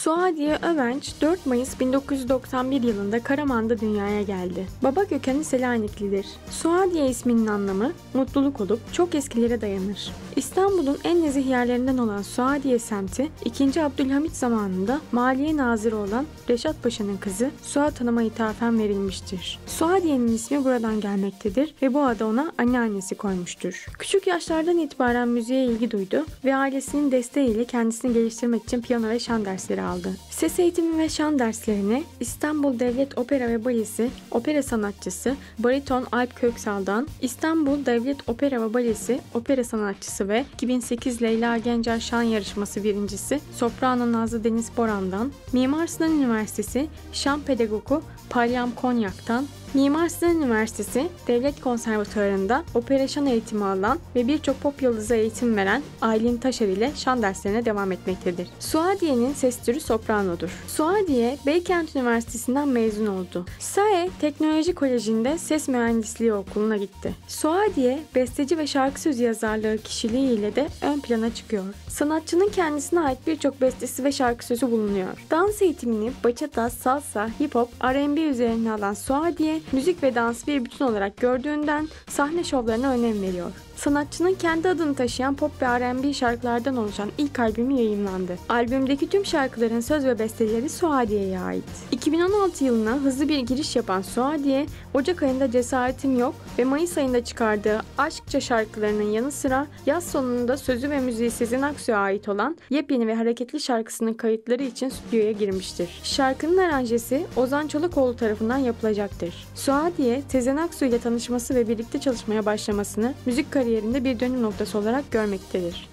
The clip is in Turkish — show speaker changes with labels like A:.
A: Suadiye Övenç 4 Mayıs 1991 yılında Karaman'da dünyaya geldi. Baba kökeni Selaniklidir. Suadiye isminin anlamı mutluluk olup çok eskilere dayanır. İstanbul'un en nezih yerlerinden olan Suadiye semti 2. Abdülhamit zamanında Maliye Nazırı olan Reşat Paşa'nın kızı Suat Hanım'a ithafen verilmiştir. Suadiye'nin ismi buradan gelmektedir ve bu adı ona anneannesi koymuştur. Küçük yaşlardan itibaren müziğe ilgi duydu ve ailesinin desteğiyle kendisini geliştirmek için piyano ve şan dersleri aldı. Ses eğitimi ve şan derslerini İstanbul Devlet Opera ve Balesi opera sanatçısı bariton Alp Köksal'dan, İstanbul Devlet Opera ve Balesi opera sanatçısı ve 2008 Leyla Gencer Şan Yarışması birincisi soprano Nazlı Deniz Boran'dan, Mimar Sinan Üniversitesi şan pedagogu Palyam Konyak'tan, Mimar Sinan Üniversitesi Devlet Konservatuarı'nda opera şan eğitimi alan ve birçok pop yıldızı eğitim veren Aylin Taşer ile şan derslerine devam etmektedir. Suadiye'nin ses türü sopranodur. Suadiye, Beykent Üniversitesi'nden mezun oldu. SAE Teknoloji Koleji'nde ses mühendisliği okuluna gitti. Suadiye, besteci ve şarkı sözü yazarlığı kişiliğiyle de ön plana çıkıyor. Sanatçının kendisine ait birçok bestesi ve şarkı sözü bulunuyor. Dans eğitimini bachata, salsa, hip hop, R&B üzerine alan Suadiye, müzik ve dans bir bütün olarak gördüğünden sahne şovlarına önem veriyor. Sanatçının kendi adını taşıyan pop ve R&B şarkılardan oluşan ilk albümü yayınlandı. Albümdeki tüm şarkıların söz ve besteleri Suadiye'ye ait. 2016 yılına hızlı bir giriş yapan Suadiye, Ocak ayında Cesaretim Yok ve Mayıs ayında çıkardığı Aşkça şarkılarının yanı sıra yaz sonunda sözü ve müziği Sezen Aksu'ya ait olan yepyeni ve hareketli şarkısının kayıtları için stüdyoya girmiştir. Şarkının aranjesi Ozan Çolakoğlu tarafından yapılacaktır. Suadiye, Sezen Aksu ile tanışması ve birlikte çalışmaya başlamasını müzik kariyerinde bir dönüm noktası olarak görmektedir.